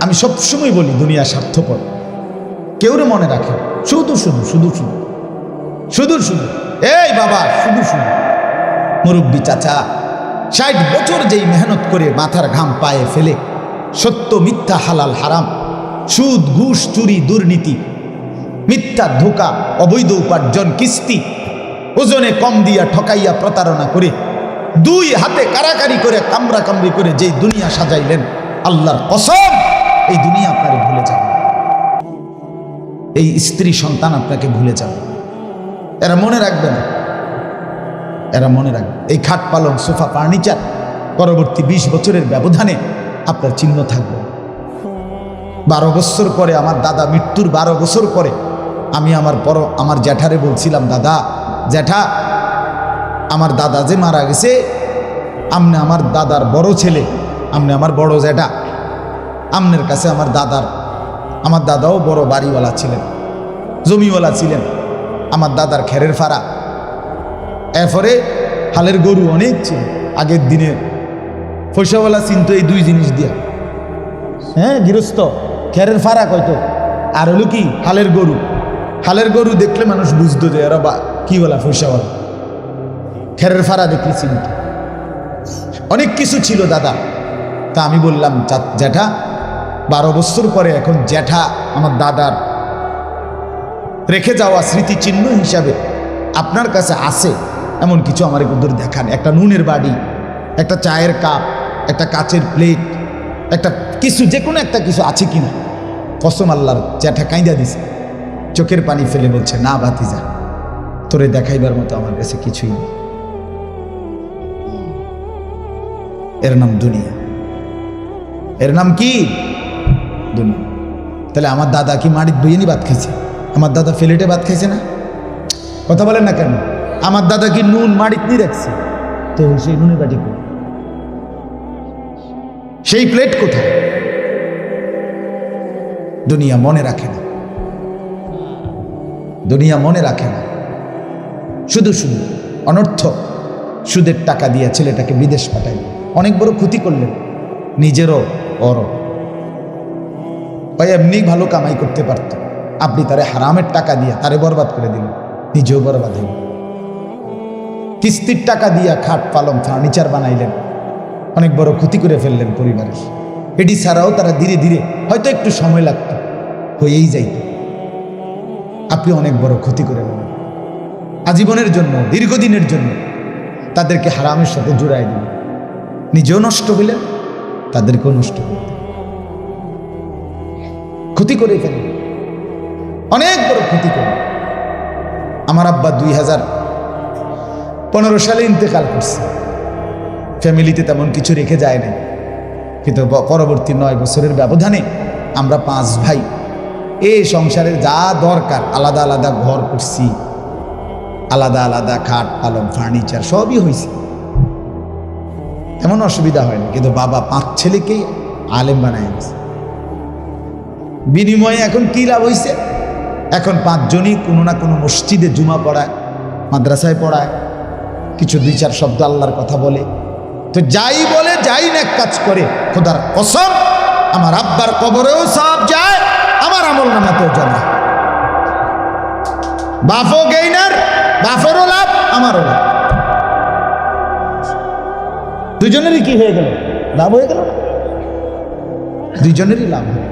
আমি সবসময় বলি, দুনিয়া স্বার্থপর। কেউ রে মনে রাখে শুধু শুধু শুধু শুধু। শুধু শুধু। এই বাবা, শুধু শুধু। মুরব্বী চাচা, ষাট বছর যেই মেহনত করে মাথার ঘাম পায়ে ফেলে, সত্য মিথ্যা হালাল হারাম, সুদ, ঘুষ, চুরি, দুর্নীতি, মিথ্যা ধোকা, অবৈধ উপার্জন, কিস্তি, ওজনে কম দিয়া ঠকাইয়া প্রতারণা করে, দুই হাতে কারাকারি করে কামরা কামড়ি করে যেই দুনিয়া সাজাইলেন, আল্লাহর কসম। এই দুনিয়া আপনারে ভুলে যাবে। এই স্ত্রী সন্তান আপনাকে ভুলে যাবে। এরা মনে রাখবে না। এরা মনে রাখবে। এই খাট পালন সোফা, ফার্নিচার পরবর্তী ২০ বছরের ব্যবধানে আপনার চিহ্ন থাকবে। বারো বছর পরে আমার দাদা, মৃত্যুর বারো বছর পরে আমি আমার পর, আমার জ্যাঠারে বলছিলাম, দাদা, জ্যাঠা, আমার দাদা যে মারা গেছে, আমনে আমার দাদার বড় ছেলে, আমনে আমার বড় জ্যাঠা আমনের কাছে আমার দাদার, আমার দাদাও বড় বাড়িওয়ালা ছিলেন, জমিওয়ালা ছিলেন, আমার দাদার খেরের ফাড়া। এরপরে হালের গরু অনেক ছিল, আগের দিনে পয়সাওয়ালা চিন্ত এই দুই জিনিস দিয়া। হ্যাঁ গৃহস্থ, খেরের ফাড়া কয়তো আর হলো কি, হালের গরু। হালের গরু দেখলে মানুষ বুঝতো যে এরা বা, কি বলা পয়সাওয়ালা? খেরের ফাড়া দেখলে চিনত। অনেক কিছু ছিল দাদা। তা আমি বললাম জ্যাঠা বারো বছর পরে এখন জ্যাঠা আমার দাদার রেখে যাওয়া স্মৃতিচিহ্ন হিসাবে আপনার কাছে আসে এমন কিছু আমার দূর দেখান। একটা নুনের বাড়ি একটা চায়ের কাপ, একটা কাচের প্লেট একটা কিছু যে কোনো একটা কিছু আছে কিনা। কসম আল্লাহর, জ্যাঠা কাঁদা দিছে। চোখের পানি ফেলে বলছে, না বাতিজা তোরে দেখাইবার মতো আমার কাছে কিছুই নেই। এর নাম দুনিয়া। এর নাম কি? দুনিয়া তাহলে আমার দাদা কি মাটির বইয়েনি ভাত খাইছে? আমার দাদা ফেলেটে ভাত খাইছে না? কথা বলেন না কেন? আমার দাদা কি নুন মাড়িত নিয়ে রাখছে? তো সেই নুনের বাটি সেই প্লেট কোথায়? দুনিয়া মনে রাখে না। দুনিয়া মনে রাখে না। শুধু শুধু অনর্থ সুদের টাকা দিয়ে ছেলেটাকে বিদেশ পাঠাই অনেক বড় ক্ষতি করলেন। নিজেরও বড় ভাই, এমনি ভালো কামাই করতে পারত। আপনি তারে হারামের টাকা দিয়ে তারে বরবাদ করে দিলেন, নিজেও বরবাদ হইল। কিস্তির টাকা দিয়া খাট পালং ফার্নিচার বানাইলেন, অনেক বড় ক্ষতি করে ফেললেন পরিবারের এটি ছাড়াও তারা ধীরে ধীরে হয়তো একটু সময় লাগত, হয়েই যাইত। আপনি অনেক বড় ক্ষতি করে ফেললেন। আজীবনের জন্য, দীর্ঘদিনের জন্য তাদেরকে হারামের সাথে জোড়াই দিলেন। নিজেও নষ্ট হইলেন, তাদেরকেও নষ্ট করলেন ক্ষতি করে ফেললেন অনেক বড় ক্ষতি করে। আমার আব্বা দুই হাজার পনেরো সালে ইন্তেকাল করছে। ফ্যামিলিতে তেমন কিছু রেখে যায় নাই। কিন্তু পরবর্তী নয় বছরের ব্যবধানে আমরা পাঁচ ভাই এই সংসারের যা দরকার আলাদা আলাদা ঘর করছি, আলাদা আলাদা খাট পালং, ফার্নিচার সবই হয়েছে। তেমন অসুবিধা হয়নি, কিন্তু বাবা পাঁচ ছেলেকেই আলেম বানায় গেছে বিনিময়ে এখন কি লাভ হয়েছে এখন পাঁচজনই কোনো না কোনো মসজিদে জুমা পড়ায়, মাদ্রাসায় পড়ায়, কিছু দুই চার শব্দ আল্লাহর কথা বলে। তো যাই বলে, যাই না এক কাজ করে, খোদার কসম, আমার আব্বার কবরেও সব যায়, আমার আমল নামাতেও জমা। বাফও গেইনার, বাফেরও লাভ, আমারও লাভ। দুজনেরই কি হয়ে গেল? লাভ হয়ে গেল? না? দুইজনেরই লাভ হয়ে।